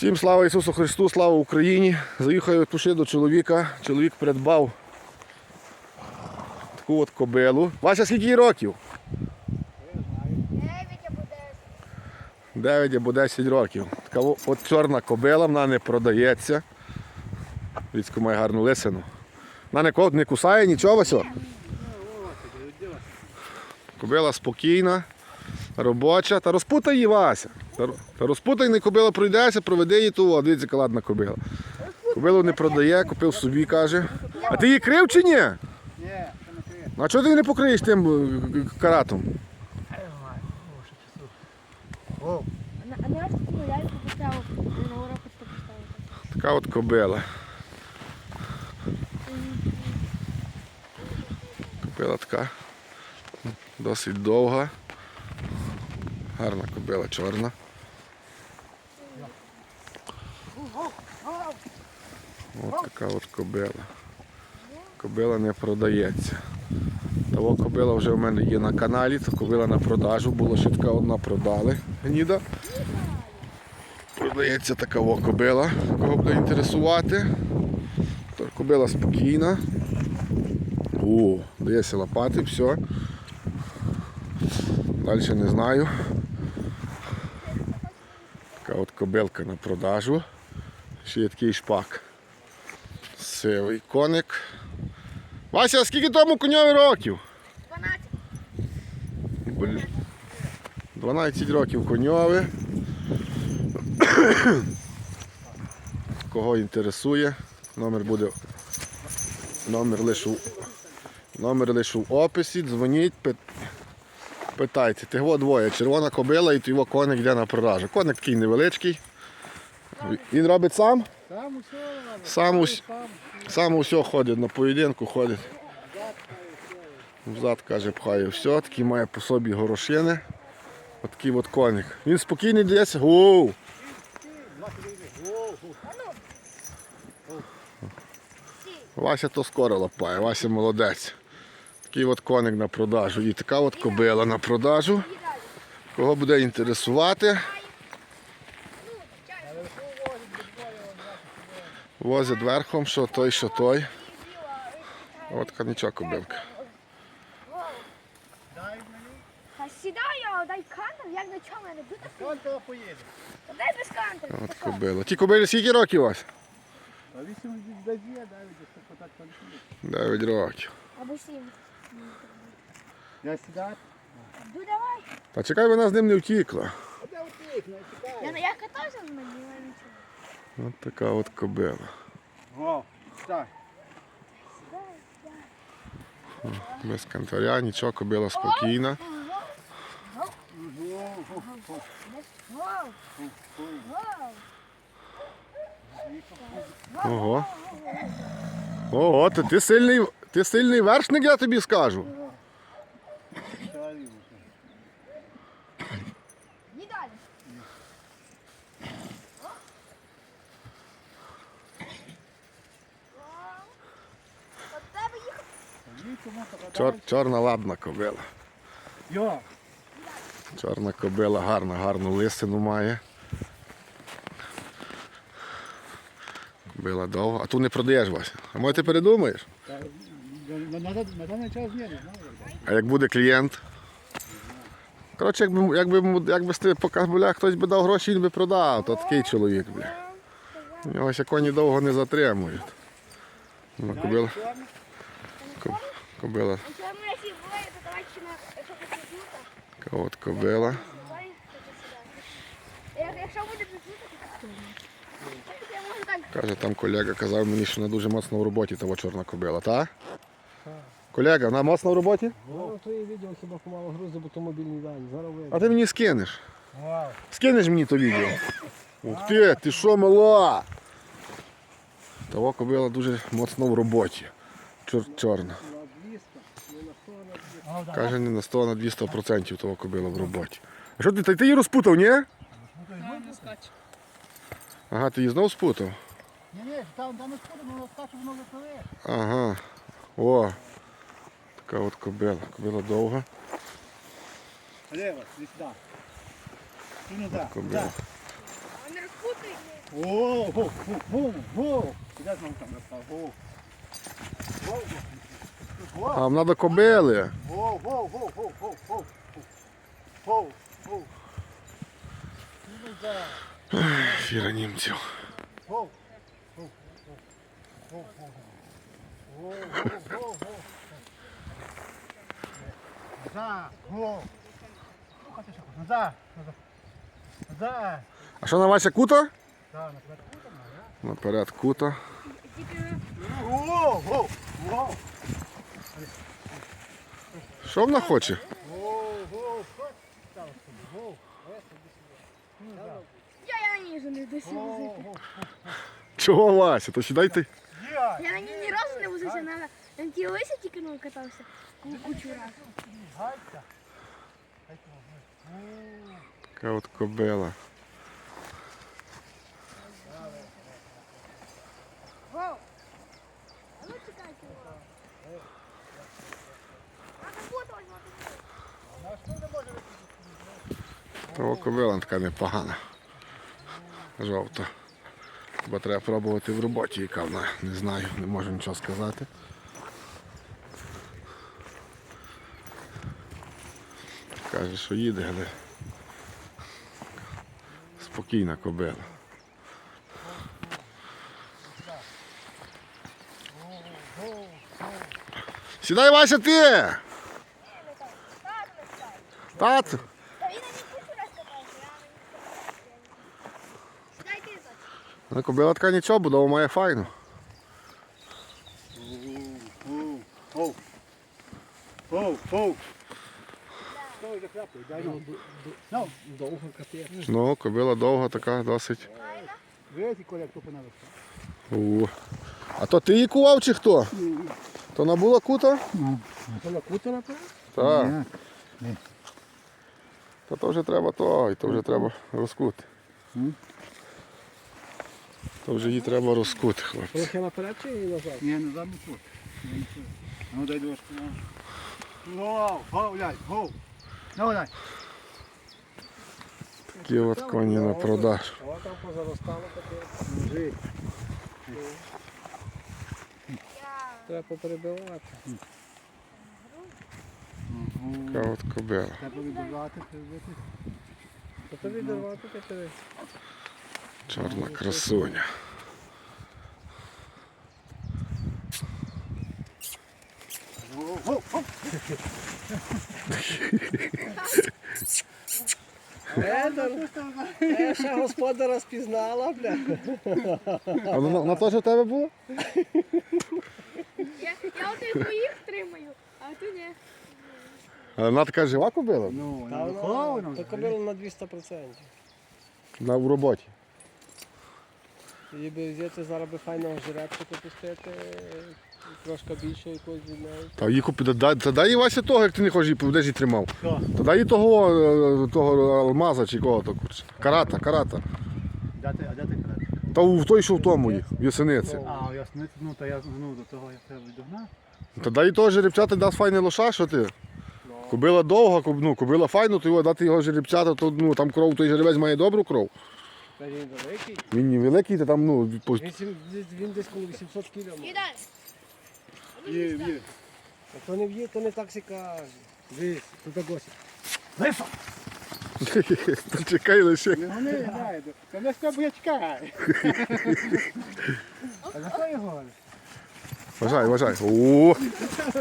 Всім слава Ісусу Христу, слава Україні. Заїхав пішли до чоловіка. Чоловік придбав таку от кобилу. Вася, скільки років? Дев'ять або десять. 9 або 10 років. Така от чорна кобила, вона не продається. Віцько має гарну лисину. Вона не, ко- не кусає нічого, Васьо. Кобила спокійна, робоча. Та розпутай її, Вася. Та, та розпутай, не кобила пройдеться, проведи її ту, о, дивіться, яка кобила. Кобилу не продає, купив собі, каже. А ти її крив чи ні? Ні, що не криє. Ну, А чого ти не покриєш тим е, каратом? Така от кобила. Кобила така. Досить довга. Гарна кобила чорна. От така от кобила. Кобила не продається. Того кобила вже в мене є на каналі, то кобила на продажу, була ще така одна продали. Гніда. Продається така о кого буде інтересувати. То Кобила спокійна. О, дається лопати, все. Далі не знаю. Така от кобилка на продажу. Ще є такий шпак. Сивий коник. Вася, скільки тому коньові років? 12. 12 років коньове. Кого інтересує, номер буде. Номер лише у, номер лише в описі, дзвоніть, пит- питайте. Тего двоє. Червона кобила і його коник йде на продажу. Коник такий невеличкий. Він робить сам, там усе робить. сам, ус, сам усе ходить, на поєдинку ходить. Взад каже, пхає все, такий має по собі горошини. Отакий от коник. Він спокійний десь. Гоу! Вася то скоро лапає, Вася молодець. Такий от коник на продажу. І така от кобила на продажу. Кого буде інтересувати. Возять верхом, що той, що той. От така нічого кобилка. Дай мені. Сідай, а дай кантер, як до чого. Скільки поїде? Дай без кантера. От кобила. Ті кобилі скільки років? А вісім десь так там. 9 років. Або сім. Я сідати? Ду давай. Та чекай, вона з ним не втікла. А не. Я, я катався з ним, але нічого. От така от кобила. О. Без кантаря, нічого, кобила спокійна. Ого. Ого, то ти сильний, ти сильний вершник, я тобі скажу. Сідай. Ні далі. Вау. От тебе їхати. Нікому то Чор, чорна ладна кобила. Йо, Чорна кобила гарна, гарну лисину має. Кобила довга. А ту не продаєш Вася. А може ти передумаєш? на, на, на даний час ні, не. А як буде клієнт? Коротше, якби, якби, якби ти по хтось би дав гроші, він би продав, то такий чоловік. Бля. Ще коні довго не затримують. Ну, кобила, коб- кобила, от кобила. Так. Каже, там колега казав мені, що вона дуже моцно в роботі, того чорна кобила, та? Колега, вона моцно в роботі? Ну, твоє відео хіба помало грузи, бо то мобільний день. Зараз А ти мені скинеш. Скинеш мені то відео. Ух ти, ти що мала? Того кобила дуже моцно в роботі. Чор, чорна. На 200, не на 100, на 200. Каже, не на 100, а на 200% того кобила в роботі. А що ти, ти її розпутав, ні? Ага, ти її знов спутав? Ні, ні, там, не сходимо, воно скаче, воно випливе. Ага. О. Така от кобила. Кобила довга. Лево, не сюди. Ти не розпутай. О, го, го, го. Де знову там настав? Го. Го, го. Там треба кобили. го, го, го, го. Го, го. Ну, да. Фіра німців. Назад. А що на Вася кута? Да, наперед. Кута? Наперед кута. Го, го. Що вона хоче? Я, на ній вже не возити. Чого Вася? То сідай ти. Я. На ній ні разу не возився, на, на тій лисі тільки ну катався. Кучу разів. Така от кобила. Воу! А ну чекайте. А капоту возьмати. Того кобила така непогана. Жовта. Бо треба пробувати в роботі, яка вона. Не знаю, не можу нічого сказати. Каже, що їде, але спокійна кобила. Сідай, Вася, ти! Тату! Та він на ній кучу раз катався, я на ній катався. Сідайте так. Ну, кобила така нічого, будова має файну. Ну. Кобила довга така, досить. А то ти її кував чи хто? То кута? Вона кута наперед? Так. Та то вже треба то, і то вже треба розкути. То вже її треба розкути, хлопці. Трохи наперед чи назад? Ні, не задний ход. Ну, дай дошку. ну. Го, го, ляй, го. Ну, ляй. Такі от коні на продаж. О, там позаростало капець. Мужик. Треба поперебивати. Така от кобила. Треба відбивати, прибити. То тобі відірвати капець. Чорна красуня. Я ще господара спізнала, бля. А вона, вона теж у тебе була? Я, я отой моїх тримаю, а ти ні. А вона така жива кобила? Ну, Та вона вона, то кобила на 200%. На, в роботі. Її би взяти зараз би файного жеребчика пустити, трошки більше якогось від неї. Та її купи, та дай, та дай їй Вася того, як ти не хочеш, її де її тримав. Що? Та дай їй того, е, того алмаза чи кого то курче. Карата, карата. Де ти, а де ти крати? Та в той, що в тому є, в ясениці. А, ясниці, ну, та я ну, до того, як тебе відогнав. Та дай їй того жеребцята, дасть файний лоша, що ти? Кобила довга, коб- ну, кобила файна, то його дати його жеребцята, то ну, там кров, той жеребець має добру кров. Та він великий. Він не великий, та там, ну, по- Він, він десь коло 800 кіло. має. І. Є, є. А то не в'є, то не так се каже. Дивись, тут огось. Лиса! Та чекай лише. Не гони, грає. Та не скажу, я чекаю. А за що його? Вважай, вважай. О,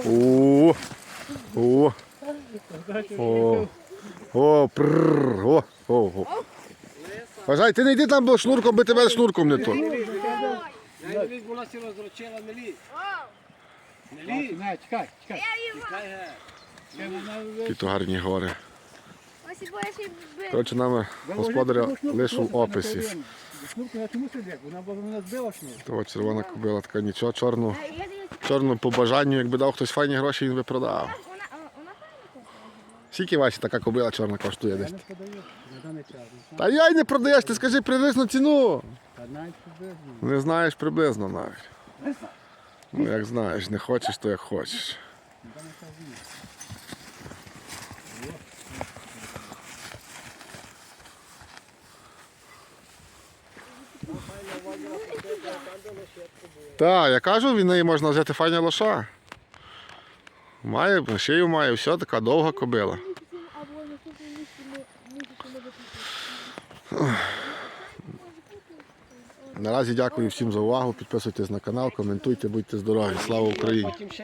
о, о, о, о, прррр, о, о, о. Вважай, ти не йди там, бо шнурком би тебе шнурком не то. Я лізь, вона сі розрочила, не лізь. Не лізь. То гарні гори. Ось бо. Коротше, нами господаря лише в описі. Шнурку я чому сидів? Вона б мене збила шнур. Червона кобила така нічого, чорну, я чорну по бажанню, якби дав хтось файні гроші, він би продав. вона, вона, вона файна коштує. Скільки Васі така кобила чорна коштує десь? Я не знаю. Та я й не продаєш, ти скажи приблизно ціну. Та навіть приблизно. Не знаєш приблизно навіть. Ну як знаєш, не хочеш, то як хочеш. Так, я кажу, від неї можна взяти файна лоша. Має, шию має, все, така довга кобила. Наразі дякую всім за увагу. Підписуйтесь на канал, коментуйте, будьте здорові. Слава Україні!